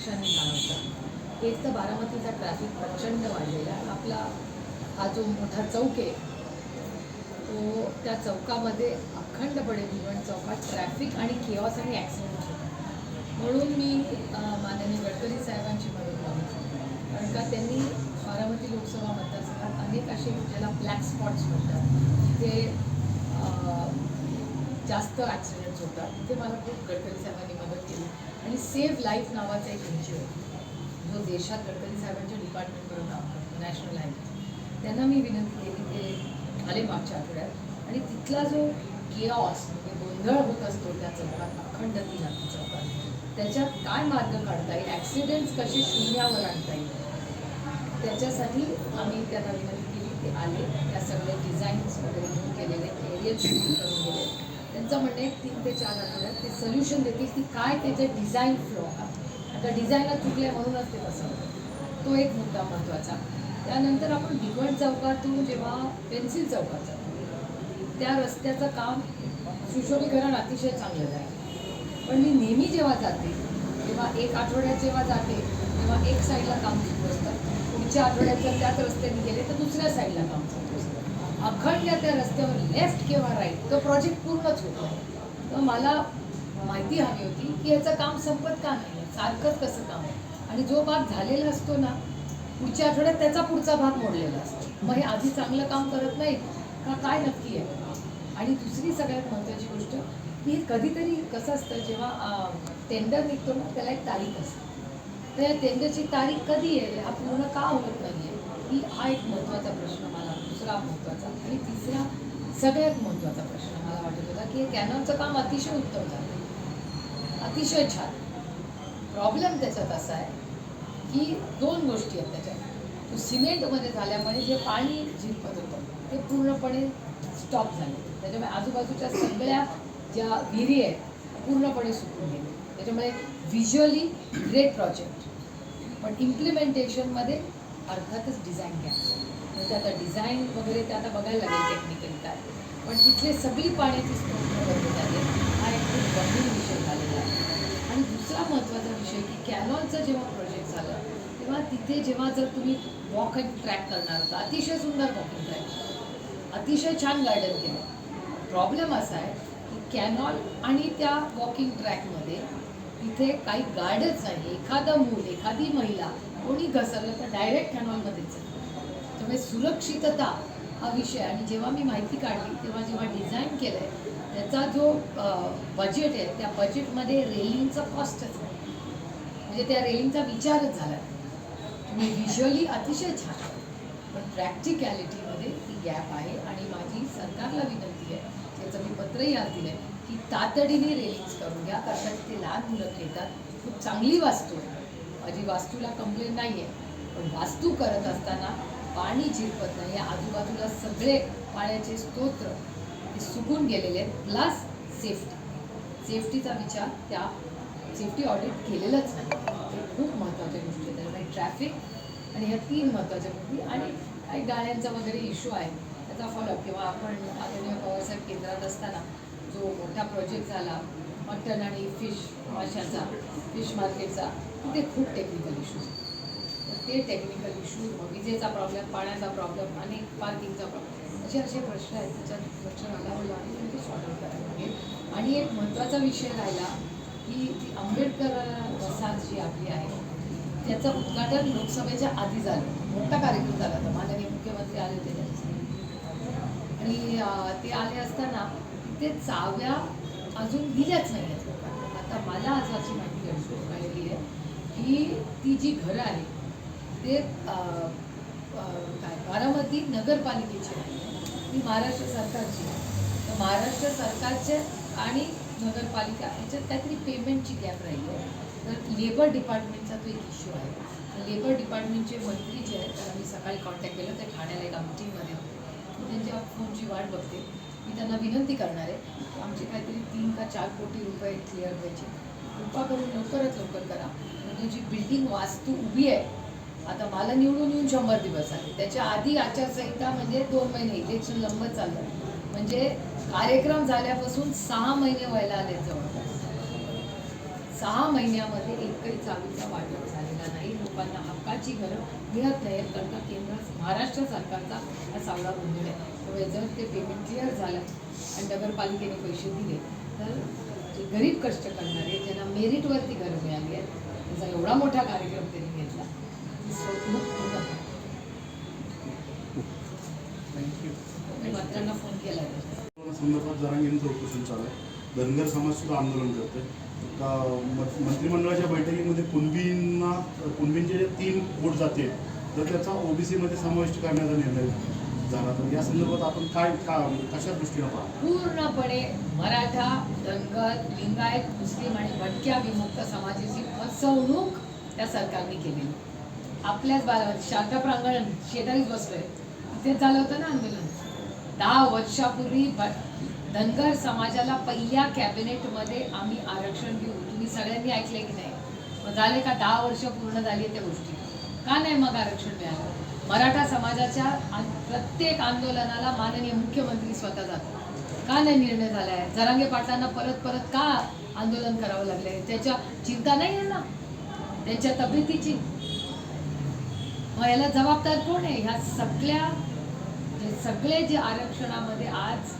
वर्षांनी जाणवतात एक तर बारामतीचा ट्रॅफिक प्रचंड वाढलेला आहे. आपला हा जो मोठा चौक आहे तो त्या चौकामध्ये अखंडपणे भिवण चौकात ट्रॅफिक आणि किऑस आणि ॲक्सिडेंट म्हणून मी माननीय गडकरी साहेबांची मदत मागितली कारण का त्यांनी बारामती लोकसभा मतदारसंघात अनेक असे ज्याला ब्लॅक स्पॉट्स म्हणतात. जे जास्त ॲक्सिडेंट्स होतात. तिथे मला खूप गडकरी साहेबांनी मदत केली. आणि सेव्ह लाईफ नावाचा एक एन जी ओ जो देशात गडकरी साहेबांच्या डिपार्टमेंटवर काम करतो नॅशनल लाईफ त्यांना मी विनंती केली ते आले मागच्या आठवड्यात. आणि तिथला जो केऑस म्हणजे गोंधळ होत असतो त्या चौकात अखंड तिला चौकात. त्याच्यात काय मार्ग काढता येईल? ॲक्सिडेंट्स कसे शून्यावर आणता येईल? त्याच्यासाठी आम्ही त्यांना विनंती केली ते आले. त्या सगळे डिझाईन्स वगैरे घेऊन केलेले एरियल शूटिंग करून तुमचं म्हणणं आहे तीन ते चार आठवड्यात ते सोल्युशन देतील की काय त्याचे डिझाईन फ्लो आता डिझाईनला चुकले म्हणूनच ते तसं. तो एक मुद्दा महत्त्वाचा. त्यानंतर आपण भिवट चौकातून जेव्हा पेन्सिल चौकात जातो त्या रस्त्याचं काम सुशोभीकरण अतिशय चांगलं आहे. पण मी नेहमी जेव्हा जाते तेव्हा एक आठवड्यात जेव्हा जाते तेव्हा एक साईडला काम सुरू असतं. पुढच्या आठवड्यात जर त्याच रस्त्याने गेले तर दुसऱ्या साईडला काम सुरू असतं. अखंड त्या रस्त्यावर लेफ्ट किंवा राईट तो प्रोजेक्ट पूर्णच होतो. तर मला माहिती हवी होती की याचं काम संपत का नाही सारखंच कसं काम आहे? आणि जो भाग झालेला असतो ना पुढच्या आठवड्यात त्याचा पुढचा भाग मोडलेला असतो. मग हे आधी चांगलं काम करत नाही का काय नक्की आहे? आणि दुसरी सगळ्यात महत्त्वाची गोष्ट की कधीतरी कसं असतं जेव्हा टेंडर निघतो ना त्याला एक तारीख असते. तर या टेंडरची तारीख कधी येईल हा पूर्ण का होत नाही आहे ही हा एक महत्त्वाचा प्रश्न मला का महत्त्वाचा? आणि तिसरा सगळ्यात महत्त्वाचा प्रश्न मला वाटत होता की हे कॅनॉनचं काम अतिशय उत्तम झालं. अतिशय छान. प्रॉब्लेम त्याच्यात असा आहे की दोन गोष्टी आहेत त्याच्यात. तो सिमेंटमध्ये झाल्यामुळे जे पाणी झिरपत होतं ते पूर्णपणे स्टॉप झाले. त्याच्यामुळे आजूबाजूच्या सगळ्या ज्या विहिरी आहेत पूर्णपणे सुकून गेले त्याच्यामुळे व्हिज्युअली ग्रेट प्रोजेक्ट पण इम्प्लिमेंटेशनमध्ये अर्थातच डिझाईन गॅप म्हणजे आता डिझाईन वगैरे ते आता बघायला लागेल टेक्निकली काय. पण तिथले सगळी पाण्याची स्त्रोत बंद हा एक खूप गंभीर विषय झालेला आहे. आणि दुसरा महत्त्वाचा विषय की कॅनॉलचं जेव्हा प्रोजेक्ट झालं तेव्हा तिथे जेव्हा जर तुम्ही वॉक अँड ट्रॅक करणार होता अतिशय सुंदर वॉकिंग ट्रॅक अतिशय छान गार्डन केलं. प्रॉब्लेम असा आहे की कॅनॉल आणि त्या वॉकिंग ट्रॅकमध्ये तिथे काही गार्डच नाही एखादं मूल एखादी महिला कोणी घसरलं तर डायरेक्ट कॅनॉलमध्येच त्यामुळे सुरक्षितता हा विषय आणि जेव्हा मी माहिती काढली तेव्हा जेव्हा डिझाईन केलं आहे त्याचा जो बजेट आहे त्या बजेटमध्ये रेलिंगचा कॉस्टच नाही म्हणजे त्या रेलिंगचा विचारच झाला तुम्ही व्हिज्युअली अतिशय छान पण प्रॅक्टिकॅलिटीमध्ये ती गॅप आहे आणि माझी सरकारला विनंती आहे त्याचं मी पत्रही आज दिलं आहे की तातडीने रेलिंग्स करून घ्या कारण ते लहान मुलं खेळतात. खूप चांगली वास्तू आहे. माझी वास्तूला कंप्लेंट नाही आहे पण वास्तू करत असताना पाणी झिरपत नाही. या आजूबाजूला सगळे पाण्याचे स्तोत्र हे सुकून गेलेले आहेत. प्लस सेफ्टी सेफ्टीचा विचार त्या सेफ्टी ऑडिट केलेलंच नाही. हे खूप महत्त्वाच्या गोष्टी आहेत. त्याच्यामुळे ट्रॅफिक आणि ह्या तीन महत्त्वाच्या गोष्टी आणि काही गाड्यांचा वगैरे इश्यू आहे. त्याचा फॉलोअप किंवा आपण आदरणीय पवारसाहेब केंद्रात असताना जो मोठा प्रोजेक्ट झाला मटन आणि फिश माशाचा फिश मार्केटचा तिथे खूप टेक्निकल इश्यूज तर ते टेक्निकल इश्यूज विजेचा प्रॉब्लेम पाण्याचा प्रॉब्लेम आणि पार्किंगचा प्रॉब्लेम असे असे प्रश्न आहेत त्याच्यात लक्षण आला आणि ते सॉल्व करायला लागेल. आणि एक महत्त्वाचा विषय राहिला की ती आंबेडकर वसाहत जी आपली आहे त्याचं उद्घाटन लोकसभेच्या आधी झालं. मोठा कार्यक्रम झाला होता. माननीय मुख्यमंत्री आले होते त्याच्यासाठी आणि ते आले असताना ते चाव्या अजून दिल्याच नाही आहेत आता मला आज अशी माहिती मिळालेली आहे की ती जी घरं आहेत ते काय बारामती नगरपालिकेची आहे. ती महाराष्ट्र सरकारची आहे. तर महाराष्ट्र सरकारचे आणि नगरपालिका याच्यात काहीतरी पेमेंटची गॅप राहिली आहे. तर लेबर डिपार्टमेंटचा तो एक इश्यू आहे. लेबर डिपार्टमेंटचे मंत्री जे आहेत मी सकाळी कॉन्टॅक्ट केलं. ते ठाण्याला एका मीटिंगमध्ये होते. मी त्यांच्या फोनची वाट बघते. मी त्यांना विनंती करणार आहे आमची आमचे काहीतरी तीन का चार कोटी रुपये क्लिअर व्हायचे. कृपा करून लवकरात लवकर करा. म्हणजे जी बिल्डिंग वास्तू उभी आहे आता मला निवडून येऊन शंभर दिवस आले त्याच्या आधी आचारसंहिता म्हणजे दोन महिने इलेक्शन लंब चाललं. म्हणजे कार्यक्रम झाल्यापासून सहा महिने व्हायला आले जवळपास. सहा महिन्यामध्ये एकही चालूचा वाटप झालेला नाही. लोकांना हक्काची घरं मिळत नाही कारण का केंद्र महाराष्ट्र सरकारचा हा सावळा गोंधळ आहे. त्यामुळे जर ते पेमेंट क्लिअर झालं आणि नगरपालिकेने पैसे दिले तर जे गरीब कष्ट करणारे ज्यांना मेरिटवरती घरं मिळाली आहेत त्याचा एवढा मोठा कार्यक्रम मी मंत्र्यांना फोन केला संदर्भात उपोषण चालू आहे. धनगर समाज सुद्धा आंदोलन करते का मंत्रिमंडळाच्या बैठकीमध्ये कुणबींना कुणबींचे जे तीन वोट जाते तर त्याचा ओबीसीमध्ये समाविष्ट करण्याचा निर्णय झाला. तर या संदर्भात आपण काय का कशा दृष्टीनं पाहतो? पूर्णपणे मराठा धनगर लिंगायत मुस्लिम आणि भटक्या विमुक्त समाजाची फसवणूक त्या सरकारने केली. आपल्याच शारदा प्रांगण शेजारीच बसलोय. तिथेच झालं होतं ना आंदोलन? दहा वर्षापूर्वी धनगर समाजाला पहिल्या कॅबिनेटमध्ये आम्ही आरक्षण देऊ तुम्ही सगळ्यांनी ऐकले की नाही? मग झाले का दहा वर्ष पूर्ण झाली त्या गोष्टी? का नाही मग आरक्षण मिळालं? मराठा समाजाच्या प्रत्येक आंदोलनाला माननीय मुख्यमंत्री स्वतः जातात. का नाही निर्णय झाला आहे जरांगे पाटलांना परत परत का आंदोलन करावं लागलंय? त्याच्या चिंता नाही आहे ना? त्यांच्या तब्येतीची? मग याला जबाबदार कोण आहे? ह्या सगळ्या जे सगळे जे आरक्षणामध्ये आज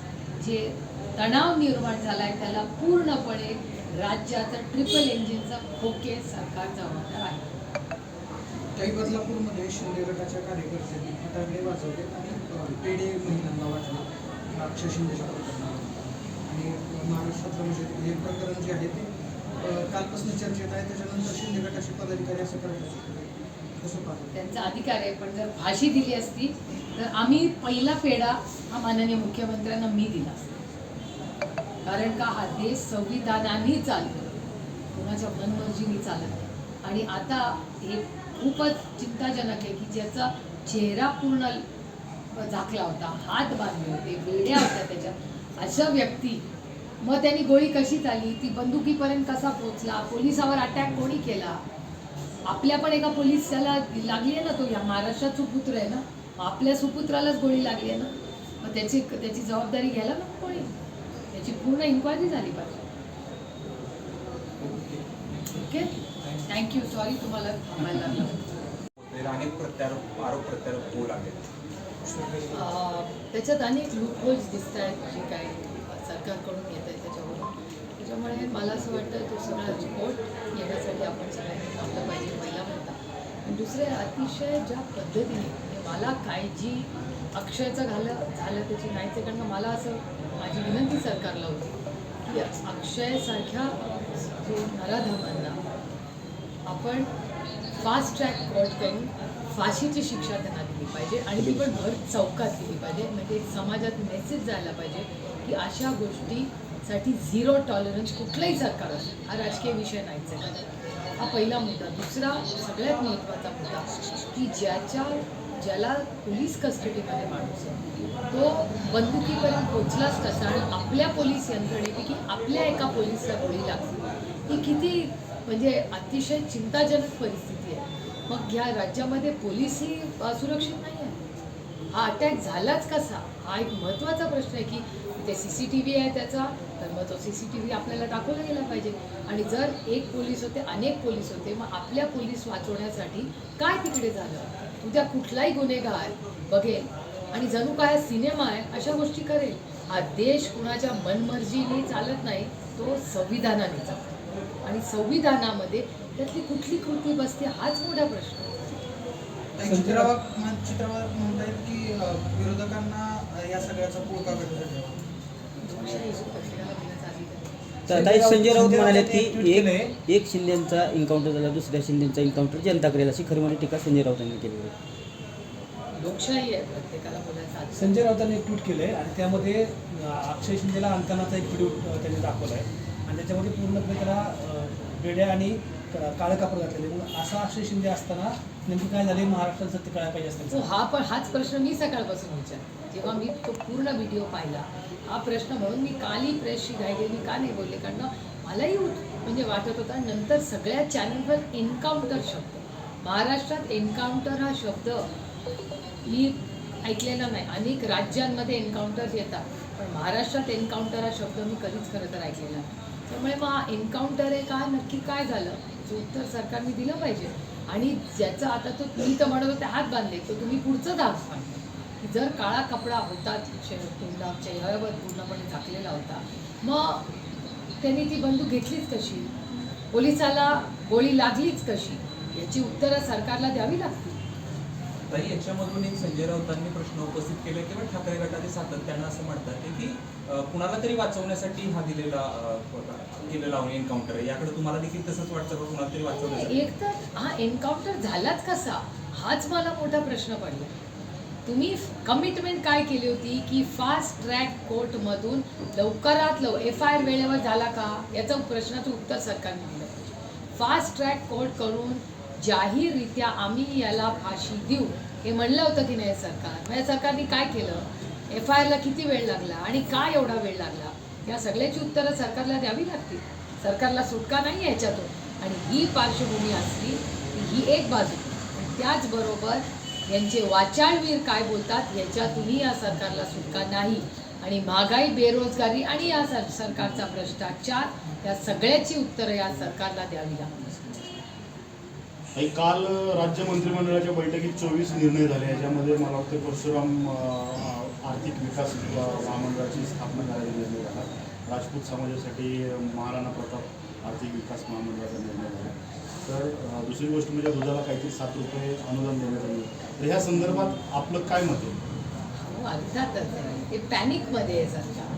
जे तणाव निर्माण झाला आहे त्याला पूर्णपणे राज्याचं ट्रिपल इंजिनचा खोके सरकार जबाबदार आहे. काही बदलापूरमध्ये शिंदे गटाच्या कार्यकर्त्यांनी फटाकडे वाजवले आणि पेढे महिलांना वाटले अक्षय शिंदेच्या आणि महाराष्ट्रातलं म्हणजे हे प्रकरण जे आहे ते कालपासून चर्चेत आहे. त्याच्यानंतर शिंदे गटाचे पदाधिकारी असं करतात कसं पाहतो त्यांचा अधिकार आहे पण जर फाशी दिली असती तर आम्ही पहिला फेडा हा माननीय मुख्यमंत्र्यांना मी दिला. कारण का हा देश संविधानाने चालतो. कोणाच्या मनमर्जीने चालत नाही. आणि आता हे खूपच चिंताजनक आहे की ज्याचा चेहरा पूर्ण झाकला होता हात बांधले होते वेड्या होत्या त्याच्यात अशा व्यक्ती मग त्यांनी गोळी कशी चालली? ती बंदुकीपर्यंत कसा पोचला पोलिसावर अटॅक कोणी केला? आपल्या पण एका पोलीस त्याला लागली आहे ना तो या महाराष्ट्रात सुपुत्र आहे ना? आपल्या सुपुत्रालाच गोळी लागली आहे ना? मग त्याची त्याची जबाबदारी घ्यायला ना कोणी? त्याची पूर्ण इन्क्वायरी झाली पाहिजे. ओके थँक्यू सॉरी तुम्हाला थांबायला लागलं. अनेक प्रत्यारोप आरोप प्रत्यारोप होऊ लागले. त्याच्यात अनेक लूपहोल्स दिसत आहेत जे काय सरकारकडून येत आहेत त्याच्यावरून. त्याच्यामुळे मला असं वाटतं तो सगळा रिपोर्ट येण्यासाठी आपण सगळ्यांनी थांबलं पाहिजे पहिला आणि दुसरे अतिशय ज्या पद्धतीने मला काय जी अक्षयचं झालं झालं त्याची नाहीच आहे. कारण का मला असं माझी विनंती सरकारला होती की अक्षयसारख्या जे नराधमांना आपण फास्ट ट्रॅक कोर्ट करून फाशीची शिक्षा त्यांना दिली पाहिजे आणि ती पण भर चौकात दिली पाहिजे. म्हणजे समाजात मेसेज जायला पाहिजे की अशा गोष्टीसाठी झिरो टॉलरन्स कुठलाही सरकार असेल हा राजकीय विषय नाहीच आहे. हा पहिला मुद्दा. दुसरा सगळ्यात महत्त्वाचा मुद्दा की ज्याच्या ज्याला पोलीस कस्टडीमध्ये माणूस तो बंदुकीपर्यंत पोचलाच कसा आणि आपल्या पोलीस यंत्रणेपैकी आपल्या एका पोलीसला गोळी लागली ही किती म्हणजे अतिशय चिंताजनक परिस्थिती आहे. मग ह्या राज्यामध्ये पोलीसही असुरक्षित सुरक्षित नाही आहे? हा अटॅक झालाच कसा? हा एक महत्त्वाचा प्रश्न आहे की ते सी सी टी व्ही आहे त्याचा तर मग तो सी सी टी व्ही आपल्याला दाखवला गेला पाहिजे. आणि जर एक पोलीस होते अनेक पोलीस होते मग आपल्या पोलीस वाचवण्यासाठी काय तिकडे झालं? उद्या कुठलाही गुन्हेगार बघेल. आणि जणू काय सिनेमा आहे अशा गोष्टी करेल. हा देश कुणाच्या मनमर्जीने चालत नाही तो संविधानाने चालतो. आणि संविधानामध्ये त्यातली कुठली कृती बसते हाच मोठा प्रश्न आहे. म्हणतायत की विरोधकांना या सगळ्याचा पोळका करता ताई संजय राऊत म्हणाले की एक एक एक शिंदेचा एन्काउंटर झाला दुसऱ्या शिंदेचा एन्काउंटर जनता करेल अशी खरी मोठी टीका संजय राऊतांनी केली आहे लोकशाही आहे प्रत्येकाला बोलायचा अधिकार. संजय राऊतांनी एक ट्विट केलं आहे आणि त्यामध्ये अक्षय शिंदेला अंकनाचा एक व्हिडिओ त्यांनी दाखवला आहे आणि त्याच्यामध्ये पूर्णपणे त्याला अं, बेड्या आणि क- काळं कापड घातलेले मग असा अक्षय शिंदे असताना नेमकं काय झाले महाराष्ट्रात सत्य कळायला पाहिजे असतं. हा पण हाच प्रश्न मी सकाळपासून विचार जेव्हा मी तो पूर्ण व्हिडिओ पाहिला हा प्रश्न म्हणून मी कालही प्रेसशी गायले मी का नाही बोलले? कारण मलाही म्हणजे वाटत होता नंतर सगळ्या चॅनलवर एन्काउंटर शब्द. महाराष्ट्रात एन्काउंटर हा शब्द मी ऐकलेला नाही. अनेक राज्यांमध्ये एन्काउंटर्स येतात. पण महाराष्ट्रात एन्काउंटर हा शब्द मी कधीच खरं तर ऐकलेला नाही. त्यामुळे मग हा एन्काउंटर आहे का? नक्की काय झालं? याचं उत्तर सरकारने दिलं पाहिजे. आणि ज्याचा आता तो मी तर म्हणत होते हात बांधले. तर तुम्ही पुढचं दाब बांधले की जर काळा कपडा होता तोंडा चेहऱ्यावर पूर्णपणे झाकलेला होता मग त्यांनी ती बंदूक घेतलीच कशी? पोलिसाला गोळी लागलीच कशी? याची उत्तरं सरकारला द्यावी लागतील. ताई याच्यामधून एक संजय राऊतांनी प्रश्न उपस्थित केले किंवा ठाकरे गटाचे सातत्यानं असं म्हणतात की कुणाला तरी वाचवण्यासाठी हा दिलेला केलेला एन्काउंटर आहे. याकडे तुम्हाला देखील तसंच वाटतं का कुणाला तरी वाचवण्यासाठी? एक तर हा एन्काउंटर झालाच कसा? हाच मला मोठा प्रश्न पडला. तुम्ही कमिटमेंट काय केली होती की फास्ट ट्रॅक कोर्टमधून लवकरात लव एफ आय आर वेळेवर झाला का? याचं प्रश्नाचं उत्तर सरकारने दिलं. पाहिजे फास्ट ट्रॅक कोर्ट करून जाहीररित्या आम्ही याला फाशी देऊ. हे म्हणलं होतं की नाही सरकार? म्हणजे सरकारने काय केलं? एफ आय आरला किती वेळ लागला आणि का एवढा वेळ लागला? या सगळ्याची उत्तरं सरकारला द्यावी लागतील. सरकारला सुटका नाही याच्यातून. आणि ही पार्श्वभूमी असली ही एक बाजू. त्याचबरोबर यांचे वाचाळवीर काय बोलतात याच्यातूनही या सरकारला सुटका नाही. आणि महागाई बेरोजगारी आणि या सर सरकारचा भ्रष्टाचार या सगळ्याची उत्तरं या सरकारला द्यावी लागतील. काल राज्य मंत्रिमंडळाच्या बैठकीत चोवीस निर्णय झाले. याच्यामध्ये मला वाटतं परशुराम आर्थिक विकास महामंडळाची स्थापना झालेली निर्णय झाला राजपूत समाजासाठी महाराणा प्रताप आर्थिक विकास महामंडळाचा निर्णय झाला. तर दुसरी गोष्ट म्हणजे दुधाला काहीतरी सात रुपये अनुदान देण्यात आले. तर ह्या संदर्भात आपलं काय मत आहे? हो अर्थातच ते पॅनिकमध्ये आहे सरकार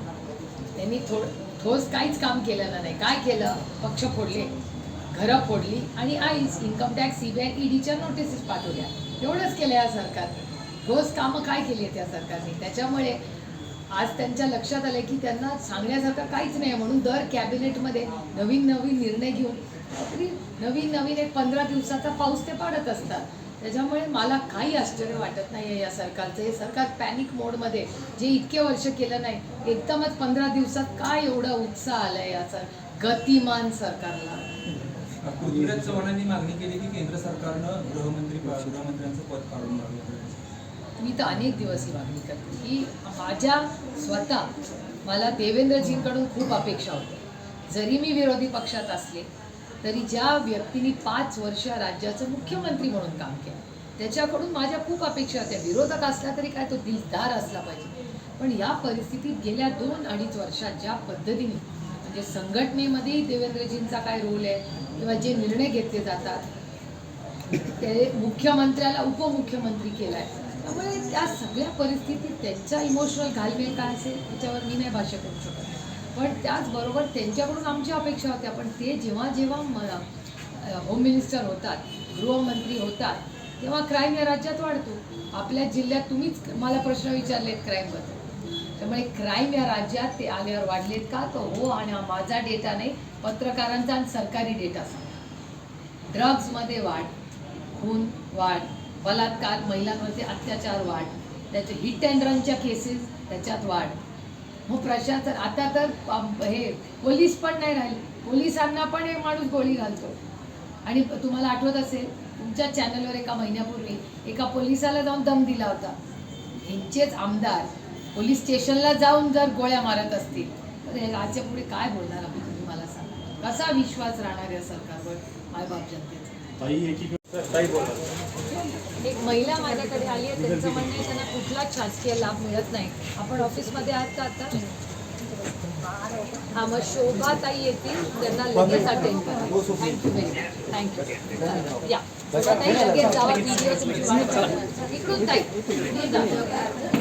त्यांनी थोड ठोस काहीच काम केलेलं नाही. काय केलं? पक्ष फोडले. घरं फोडली आणि आईच इन्कम टॅक्स सीबीआय ईडीच्या नोटिसेस पाठवल्या. एवढंच केलं या सरकारने. ठोस कामं काय केली त्या सरकारने? त्याच्यामुळे आज त्यांच्या लक्षात आलं की त्यांना सांगण्यासारखं काहीच नाही म्हणून दर कॅबिनेटमध्ये नवीन नवीन निर्णय घेऊन तरी नवीन नवीन एक पंधरा दिवसाचा पाऊस ते पाडत असतात. त्याच्यामुळे मला काही आश्चर्य वाटत नाही आहे या सरकारचं. हे सरकार पॅनिक मोडमध्ये जे इतके वर्ष केलं नाही एकदमच पंधरा दिवसात काय एवढा उत्साह आलाय याचा गतिमान सरकारला. पृथ्वीराज चव्हाणांनी मागणी केली की केंद्र सरकारनं गृहमंत्री गृहमंत्र्यांचं पद काढून घ्यावं मी तर अनेक दिवस ही मागणी करते की माझ्या स्वतः मला देवेंद्रजींकडून खूप अपेक्षा होत्या. जरी मी विरोधी पक्षात असले तरी ज्या व्यक्तीने पाच वर्ष राज्याचं मुख्यमंत्री म्हणून काम केलं त्याच्याकडून माझ्या खूप अपेक्षा होत्या. विरोधक असला तरी काय तो दिलदार असला पाहिजे. पण या परिस्थितीत गेल्या दोन अडीच वर्षात ज्या पद्धतीने म्हणजे संघटनेमध्येही देवेंद्रजींचा काय रोल आहे किंवा जे निर्णय घेतले जातात ते मुख्यमंत्र्याला उपमुख्यमंत्री केलाय त्यामुळे त्या सगळ्या परिस्थितीत त्यांचा इमोशनल घालमेल काय असेल त्याच्यावर मी नाही भाष्य करू शकत. पण त्याचबरोबर त्यांच्याकडून आमच्या अपेक्षा होत्या पण ते जेव्हा जेव्हा म- होम मिनिस्टर होतात गृहमंत्री होतात तेव्हा क्राईम या राज्यात वाढतो. आपल्या जिल्ह्यात तुम्हीच मला प्रश्न विचारलेत क्राईमबद्दल त्यामुळे क्राईम या राज्यात ते आल्यावर वाढलेत का? तो हो आणि हा माझा डेटा नाही पत्रकारांचा आणि सरकारी डेटा सांगा. ड्रग्जमध्ये वाढ खून वाढ बलात्कार महिलांवरचे अत्याचार वाढ त्याचे हिट अँड रनच्या केसेस त्याच्यात वाढ. मग प्रशासन आता तर हे पोलीस पण नाही राहिले. पोलिसांना पण हे माणूस गोळी घालतो. आणि तुम्हाला आठवत असेल तुमच्या चॅनलवर एका महिन्यापूर्वी एका पोलिसाला जाऊन दम दिला होता. यांचेच आमदार पोलीस स्टेशनला जाऊन जर गोळ्या मारत असतील तर हे राज्य पुढे काय बोलणार आम्ही तुम्ही मला सांगा. कसा विश्वास राहणार या सरकारवर? मायबाप जनतेचा. एक महिला माझ्याकडे आली आहे त्यांचं म्हणणं आहे त्यांना कुठलाच शासकीय लाभ मिळत नाही. आपण ऑफिसमध्ये आहात का आता? हा मग शोभाताई येतील त्यांना लगेच अटेंड करा. थँक्यू व्हेरी मच थँक्यू या. शोभाताई लगेच जावा व्हिडिओ तुमची वाट. इकडून ताई इकडून जा.